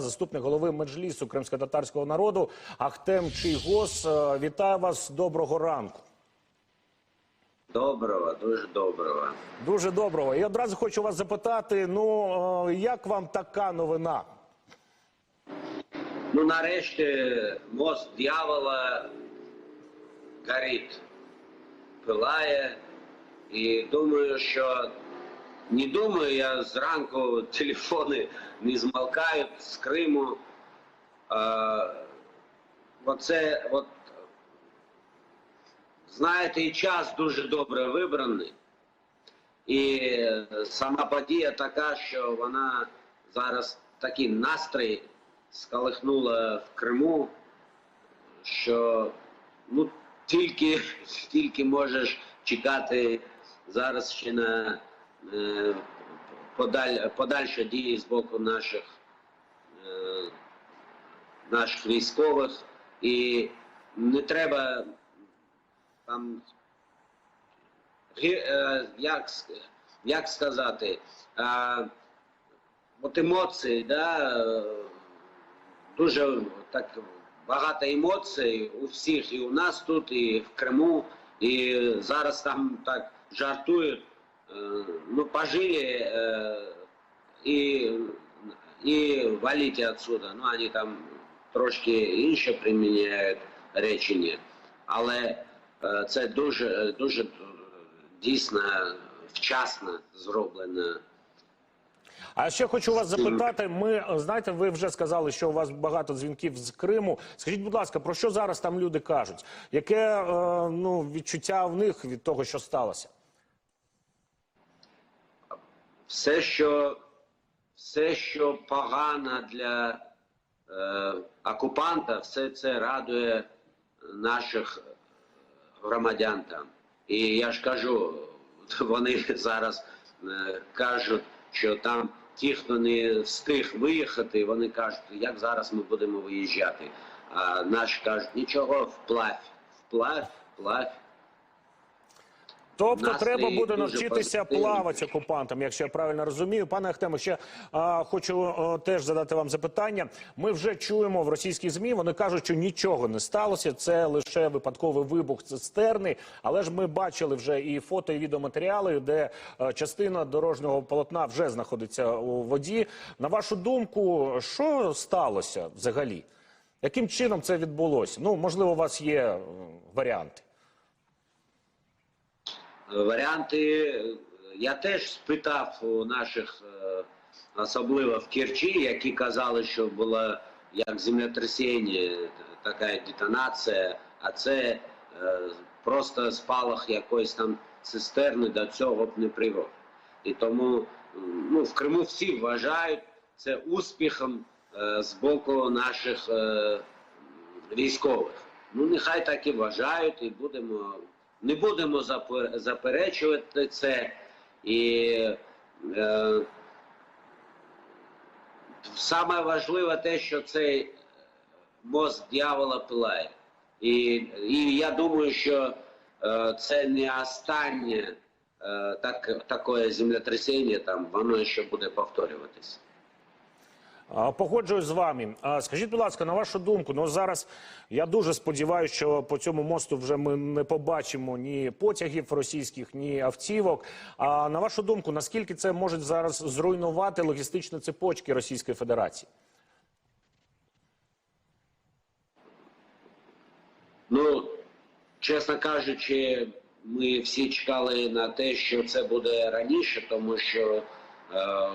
Заступник голови меджлісу кримсько-татарського народу Ахтем Чийгос. Е, Вітаю вас. Доброго ранку. Доброго, дуже доброго. Дуже доброго. І одразу хочу вас запитати: ну е, як вам така новина? Ну, нарешті мост дьявола горить, пилає. І думаю, що не думаю, я зранку телефони не змалкають з Криму. А, оце, от, знаєте, і час дуже добре вибраний. І сама подія така, що вона зараз такий настрій сколихнула в Криму, що ну, тільки, тільки можеш чекати зараз ще на подаль, подальші дії з боку наших, е, наших військових. І не треба там е, як, як сказати, от емоції, да, е, дуже так багато емоцій у всіх, і у нас тут, і в Криму, і зараз там так жартують, е, ну пожили е, і, і валіть отсюда. Ну, вони там трошки інше приміняють речення, але е, це дуже, дуже дійсно вчасно зроблено. А ще хочу вас запитати. Ми знаєте, ви вже сказали, що у вас багато дзвінків з Криму. Скажіть, будь ласка, про що зараз там люди кажуть? Яке е, ну відчуття в них від того, що сталося? Все, що, все, що погано для е, окупанта, все це радує наших громадян там. І я ж кажу, вони зараз е, кажуть, що там ті, хто не встиг виїхати, вони кажуть, як зараз ми будемо виїжджати. А наші кажуть, нічого, вплавь, вплавь, вплавь. Тобто треба буде навчитися плавати окупантам, якщо я правильно розумію. Пане Ахтемо, ще а, хочу а, теж задати вам запитання. Ми вже чуємо в російських змі. Вони кажуть, що нічого не сталося. Це лише випадковий вибух цистерни. Але ж ми бачили вже і фото, і відеоматеріали, де а, частина дорожнього полотна вже знаходиться у воді. На вашу думку, що сталося взагалі? Яким чином це відбулося? Ну можливо, у вас є е, варіанти. Варіанти я теж спитав у наших, е, особливо в Керчі, які казали, що було як землетрясіння, така детонація, а це е, просто спалах якоїсь там цистерни до цього б не привів. І тому ну, в Криму всі вважають це успіхом е, з боку наших військових. Ну, нехай так і вважають, і будемо, не будемо заперечувати це. І е, саме важливе те, що цей мост дьявола пилає. І, і я думаю, що е, це не останнє е, так, таке землетрясіння, там воно ще буде повторюватися. Погоджуюсь з вами. Скажіть, будь ласка, на вашу думку, ну зараз я дуже сподіваюся, що по цьому мосту вже ми не побачимо ні потягів російських, ні автівок. А на вашу думку, наскільки це може зараз зруйнувати логістичні цепочки Російської Федерації? Ну, чесно кажучи, ми всі чекали на те, що це буде раніше, тому що е,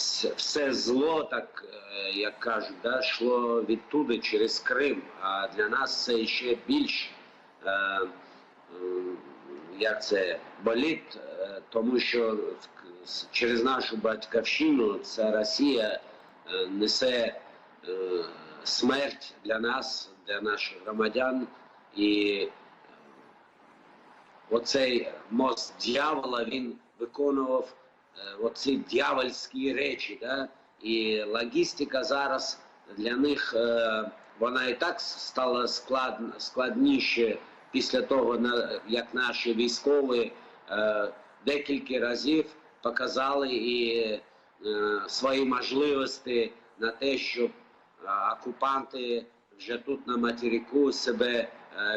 все, все зло, так е, як кажуть, да, йшло відтуди через Крим. А для нас це ще більш е, як це болить, е, тому що через нашу батьківщину ця Росія е, несе смерть для нас, для наших громадян. І оцей мост дьявола він виконував оці дьявольські речі. Да? І логістика зараз для них е, вона і так стала склад, складніше після того, як наші військові е, декілька разів показали і е, свої можливості на те, щоб окупанти вже тут на материку себе е,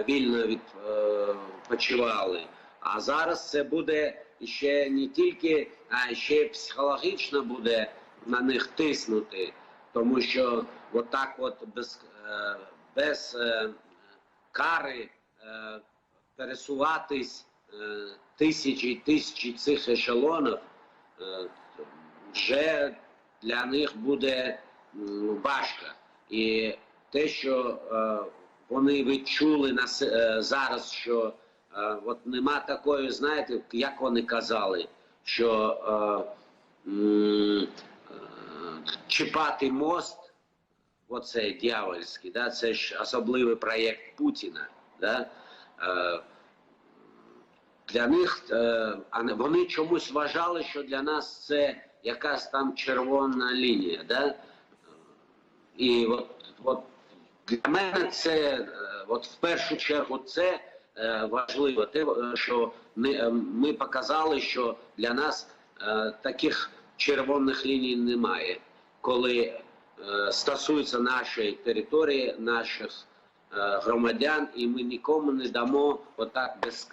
вільно відпочивали. А зараз це буде ще не тільки, а ще психологічно буде на них тиснути, тому що отак от без, е, без е, кари е, пересуватись тисячі й тисячі цих ешелонів вже для них буде важко. І те, що вони відчули зараз, що от нема такої, знаєте, як вони казали, що е, е, чіпати мост, оцей дьявольський, да, це ж особливий проєкт Путіна. Да? Е, для них е, вони чомусь вважали, що для нас це якась там червона лінія. Да? І от, от для мене це е, от в першу чергу це е, важливо. Те, е, що е, ми показали, що для нас е, таких червоних ліній немає, коли е, стосується нашої території, наших е, громадян, і ми нікому не дамо отак без,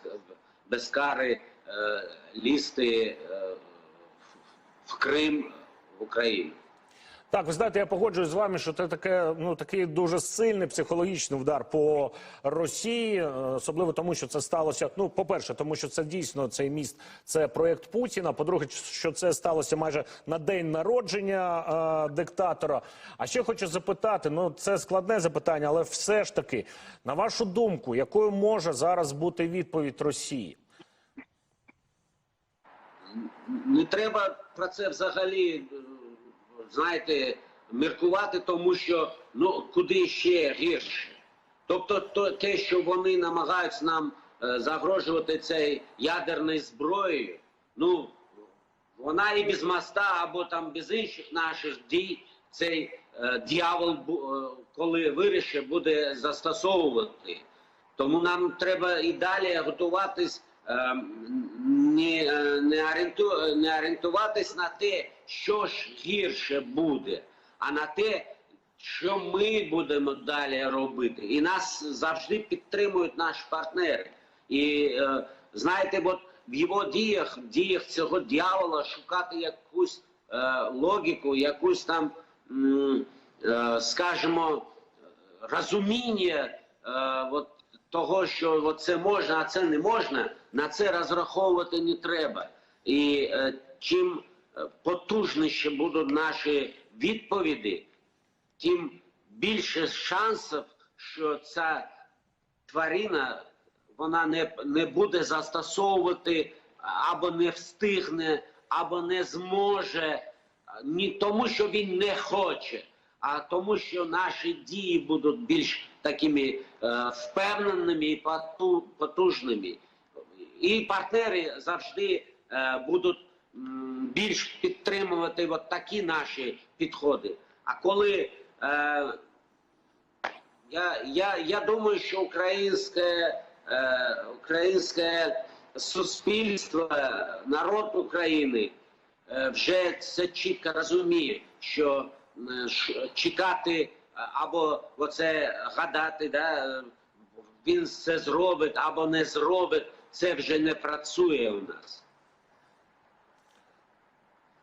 без кари е, лізти е, в Крим, в Україну. Так, ви знаєте, я погоджуюсь з вами, що це таке, ну такий дуже сильний психологічний удар по Росії, е, особливо тому, що це сталося. Ну, по-перше, тому що це дійсно цей міст, це проєкт Путіна. По-друге, що це сталося майже на день народження е, диктатора. А ще хочу запитати: ну це складне запитання, але все ж таки, на вашу думку, якою може зараз бути відповідь Росії? не треба про це взагалі, е, знаєте, міркувати, тому що ну куди ще гірше. Тобто, то, те, що вони намагаються нам е, загрожувати цей ядерною зброєю, ну вона і без моста або там без інших наших дій цей е, дьявол, е, коли вирішить, буде застосовувати. Тому нам треба і далі готуватись, не, е, не, не орієнтуватись на те, що ж гірше буде, а на те, що ми будемо далі робити. І нас завжди підтримують наші партнери. І е, знаєте, от в його діях, в діях цього дьявола шукати якусь е, логіку, якусь там, скажімо, розуміння от, того, що це можна, а це не можна, на це розраховувати не треба. І е, чим е, потужніші будуть наші відповіді, тим більше шансів, що ця тварина вона не, не буде застосовувати або не встигне, або не зможе, не тому, що він не хоче, а тому, що наші дії будуть більш такими е, впевненими і поту- потужними. І партнери завжди е, будуть більш підтримувати от такі наші підходи. А коли е, я, я, я думаю, що українське, е, українське суспільство, народ України е, вже це чітко розуміє, що чекати е, або оце гадати, да, е, він це зробить або не зробить, це вже не працює у нас.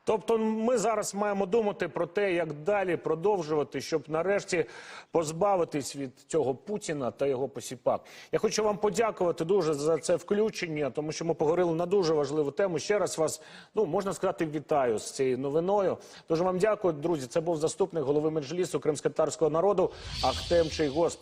Тобто, ми зараз маємо думати про те, як далі продовжувати, щоб нарешті позбавитись від цього Путіна та його посіпак. Я хочу вам подякувати дуже за це включення, тому що ми поговорили на дуже важливу тему. Ще раз вас ну можна сказати, вітаю з цією новиною. Дуже вам дякую, друзі. Це був заступник голови меджлісу кримськотарського народу Ахтем Чийгос.